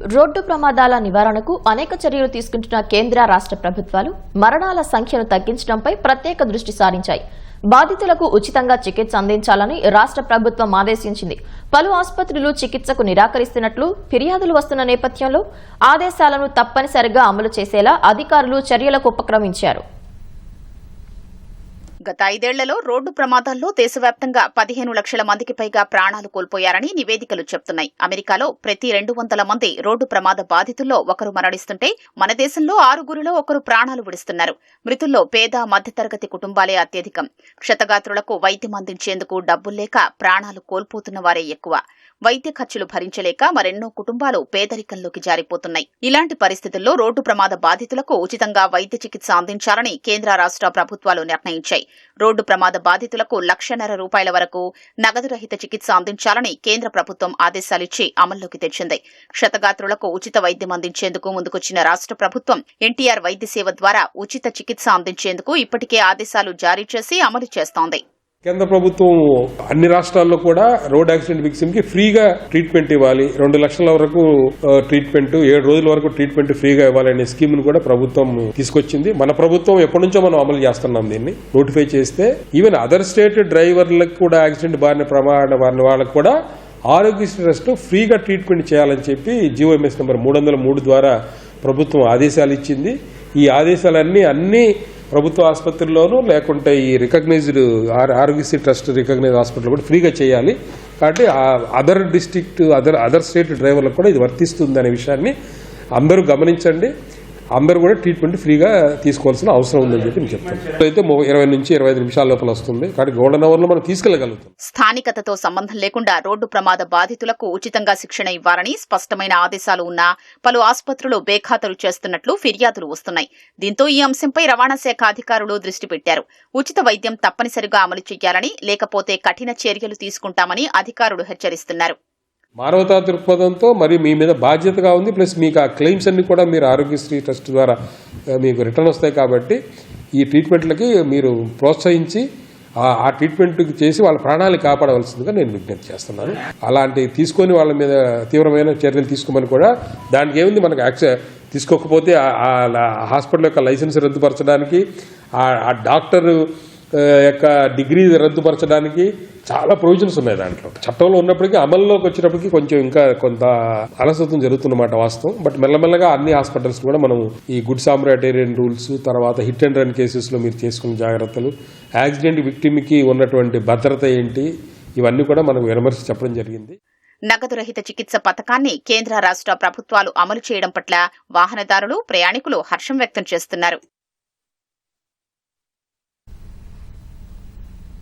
Road ప్రమాదాల నివారణకు అనేక చర్యలు తీసుకుంటున్న కేంద్ర రాష్ట్ర ప్రభుత్వాలు మరణాల సంఖ్యను తగ్గించడంపై ప్రత్యేక దృష్టి సారించాయి. బాధితులకు ఉచితంగా చికిత్స అందించాలని రాష్ట్ర ప్రభుత్వం ఆదేశించింది. పలు ఆసుపత్రులు చికిత్సకు నిరాకరిస్తున్నట్లు ఫిర్యాదులు వస్తున్న నేపథ్యంలో ఆదేశాలను తప్పనిసరిగా అమలు చేసేలా అధికారులు చర్యలకు ఉపక్రమించారు. గత ఐదేళ్ళలో రోడ్డు ప్రమాదాల్లో దేశవ్యాప్తంగా పదిహేను లక్షల మందికి పైగా ప్రాణాలు కోల్పోయారని నివేదికలు చెప్తున్నాయి. అమెరికాలో ప్రతి రెండు వందల మంది రోడ్డు ప్రమాద బాధితుల్లో ఒకరు మరణిస్తుంటే మన దేశంలో ఆరుగురిలో ఒకరు ప్రాణాలు విడుస్తున్నారు. మృతుల్లో పేద మధ్యతరగతి కుటుంబాలే అత్యధికం. క్షతగాత్రులకు వైద్యం అందించేందుకు డబ్బులు లేక ప్రాణాలు కోల్పోతున్న వారే ఎక్కువ. వైద్య ఖర్చులు భరించలేక మరెన్నో కుటుంబాలు పేదరికంలోకి జారిపోతున్నాయి. ఇలాంటి పరిస్థితుల్లో రోడ్డు ప్రమాద బాధితులకు ఉచితంగా వైద్య చికిత్స అందించాలని కేంద్ర రాష్ట్ర ప్రభుత్వాలు నిర్ణయించాయి. రోడ్డు ప్రమాద బాధితులకు లక్షన్నర రూపాయల వరకు నగదురహిత చికిత్స అందించాలని కేంద్ర ప్రభుత్వం ఆదేశాలిచ్చి అమల్లోకి తెచ్చింది. క్షతగాత్రులకు ఉచిత వైద్యం అందించేందుకు ముందుకొచ్చిన రాష్ట్ర ప్రభుత్వం ఎన్టీఆర్ వైద్య సేవ ద్వారా ఉచిత చికిత్స అందించేందుకు ఇప్పటికే ఆదేశాలు జారీ చేసి అమలు చేస్తోంది. కేంద్ర ప్రభుత్వం అన్ని రాష్ట్రాల్లో కూడా రోడ్ యాక్సిడెంట్ విక్సిమ్కి ఫ్రీగా ట్రీట్మెంట్ ఇవ్వాలి. రెండు లక్షల వరకు ట్రీట్మెంట్ ఏడు రోజుల వరకు ట్రీట్మెంట్ ఫ్రీగా ఇవ్వాలనే స్కీమ్ను కూడా ప్రభుత్వం తీసుకొచ్చింది. మన ప్రభుత్వం ఎప్పటి నుంచో మనం అమలు చేస్తున్నాం దీన్ని. నోటిఫై చేస్తే ఈవెన్ అదర్ స్టేట్ డ్రైవర్లకు కూడా యాక్సిడెంట్ బారిన ప్రమాద బారిన వాళ్ళకు కూడా ఆరోగ్యశ్రీ ట్రస్ట్ ఫ్రీగా ట్రీట్మెంట్ చేయాలని చెప్పి జీవోఎంఎస్ నెంబర్ మూడు వందల మూడు ద్వారా ప్రభుత్వం ఆదేశాలు ఇచ్చింది. ఈ ఆదేశాలన్నీ అన్ని ప్రభుత్వ ఆసుపత్రిలోనూ లేకుంటే ఈ recognized Aarogyasri trust recognize hospital కూడా ఫ్రీగా చేయాలి. కాబట్టి other district other other state డ్రైవర్లకు కూడా ఇది వర్తిస్తుంది అనే విషయాన్ని అందరూ గమనించండి. అందరూ కూడా ట్రీట్మెంట్ ఫ్రీగా తీసుకోవాల్సిన అవసరం ఉందని చెప్పి నేను చెప్తాను. అయితే ఇరవై నుంచి ఇరవై ఐదు నిమిషాల లోపల వస్తుంది. కాబట్టి గోల్డెన్ అవర్లో మనం తీసుకెళ్ళగలుగుతాం స్థానికతతో సంబంధం లేకుండా రోడ్డు ప్రమాద బాధితులకు ఉచితంగా శిక్షణ ఇవ్వాలని స్పష్టమైన ఆదేశాలు ఉన్నా పలు ఆసుపత్రులు బేఖాతరు చేస్తున్నట్లు ఫిర్యాదులు వస్తున్నాయి. దీంతో ఈ అంశంపై రవాణా శాఖ అధికారులు దృష్టి పెట్టారు. ఉచిత వైద్యం తప్పనిసరిగా అమలు చేయాలని లేకపోతే కఠిన చర్యలు తీసుకుంటామని అధికారులు హెచ్చరిస్తున్నారు. మానవతా దృక్పథంతో మరి మీ మీద బాధ్యతగా ఉంది. ప్లస్ మీకు ఆ క్లెయిమ్స్ అన్ని కూడా మీరు ఆరోగ్యశ్రీ ట్రస్ట్ ద్వారా మీకు రిటర్న్ వస్తాయి కాబట్టి ఈ ట్రీట్మెంట్లకి మీరు ప్రోత్సహించి ఆ- ట్రీట్మెంట్కి ట్రీట్మెంట్ చేసి వాళ్ళ ప్రాణాలు కాపాడవలసిందిగా నేను విజ్ఞప్తి చేస్తున్నాను. అలాంటి తీసుకొని వాళ్ళ మీద తీవ్రమైన చర్యలు తీసుకోమని కూడా దానికి ఏముంది? మనకు యాక్సె తీసుకోకపోతే ఆ- హాస్పిటల్ యొక్క లైసెన్స్ రద్దుపరచడానికి ఆ- డాక్టర్ యొక్క డిగ్రీ రద్దుపరచడానికి చాలా ప్రొవిజన్స్ ఉన్నాయి దాంట్లో. చట్టంలో ఉన్నప్పటికీ అమల్లోకి వచ్చినప్పటికీ కొంచెం ఇంకా కొంత అలసత్వం జరుగుతున్నమాట వాస్తవం. బట్ మెల్లమెల్లగా అన్ని హాస్పిటల్స్ కూడా మనం ఈ గుడ్ సామ్రాటేరియన్ రూల్స్ తర్వాత హిట్ అండ్ రన్ కేసెస్లో మీరు చేసుకున్న జాగ్రత్తలు యాక్సిడెంట్ విక్టిమ్కి ఉన్నటువంటి భద్రత ఏంటి ఇవన్నీ కూడా మనం విమర్శ చెప్పడం జరిగింది. నగదు రహిత చికిత్స పథకాన్ని కేంద్ర రాష్ట్ర ప్రభుత్వాలు అమలు చేయడం పట్ల వాహనదారులు ప్రయాణికులు హర్షం వ్యక్తం చేస్తున్నారు.